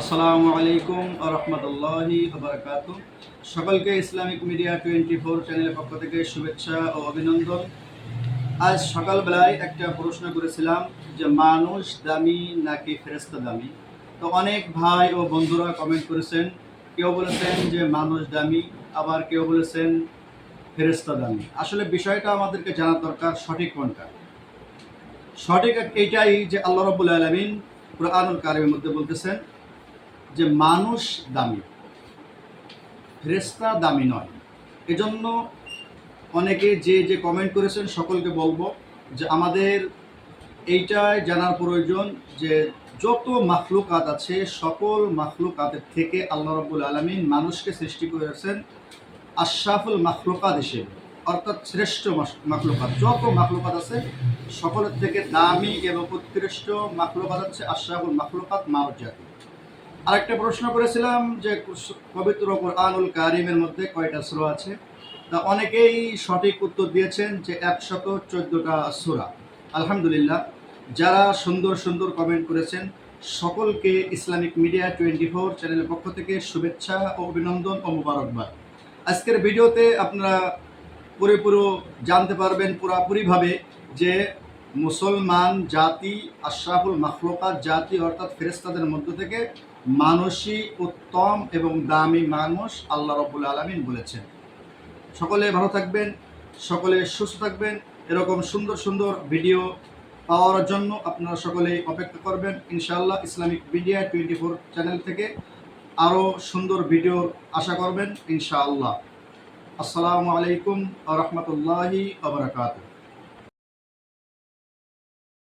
আসসালামু আলাইকুম রহমতুল্লাহি বারকাত সকলকে ইসলামিক মিডিয়া টোয়েন্টি ফোর চ্যানেলের পক্ষ থেকে শুভেচ্ছা ও অভিনন্দন। আজ সকালবেলায় একটা প্রশ্ন করেছিলাম যে, মানুষ দামি নাকি ফেরেস্তা দামি? তো অনেক ভাই ও বন্ধুরা কমেন্ট করেছেন। কেউ বলেছেন যে, মানুষ দামি। আবার কেউ বলেছেন ফেরেস্তা দামি। আসলে বিষয়টা আমাদেরকে জানা দরকার সঠিক কোনটা? সঠিক এইটাই যে, আল্লাহ রবুল আলমিন কোরআনুল কারিমের মধ্যে বলতেছেন যে মানুষ দামি ফেরেস্তা দামি নয়। এজন্য অনেকে যে যে কমেন্ট করেছেন সকলকে বলব যে আমাদের এইটাই জানার প্রয়োজন যে যত মাখলুকাত আছে, সকল মাখলুকাতের থেকে আল্লাহ রবুল আলমিন মানুষকে সৃষ্টি করেছেন আশরাফুল মাখলুকাত হিসেবে, অর্থাৎ শ্রেষ্ঠ মাখলুকাত। যত মাখলুকাত আছে, সকলের থেকে দামি এবং উৎকৃষ্ট মাখলুকাত হচ্ছে আশরাফুল মাখলুকাত মানব আরেকটা প্রশ্ন করেছিলাম যে পবিত্র কোরআনুল কারিমের মধ্যে কয়টা সুরা আছে? তা অনেকেই সঠিক উত্তর দিয়েছেন যে একশত চোদ্দোটা সুরা। আলহামদুলিল্লাহ, যারা সুন্দর সুন্দর কমেন্ট করেছেন, সকলকে ইসলামিক মিডিয়া টোয়েন্টি ফোর চ্যানেলের পক্ষ থেকে শুভেচ্ছা ও অভিনন্দন ও মুবারকবাদ। আজকের ভিডিওতে আপনারা পুরোপুরো জানতে পারবেন পুরাপুরিভাবে যে মুসলমান জাতি, আশরাফুল মাখলুকাত জাতি অর্থাৎ ফেরেস্তাদের মধ্য থেকে মানসী, উত্তম এবং দামি মানুষ আল্লাহ রবুল আলমিন বলেছেন। সকলে ভালো থাকবেন, সকলে সুস্থ থাকবেন। এরকম সুন্দর সুন্দর ভিডিও পাওয়ার জন্য আপনারা সকলেই অপেক্ষা করবেন। ইনশাআল্লাহ Islamic media twenty four channel থেকে আরও সুন্দর ভিডিও আশা করবেন, ইনশাআল্লাহ। আসসালামু আলাইকুম রহমতুল্লাহি আবরাকাতুহ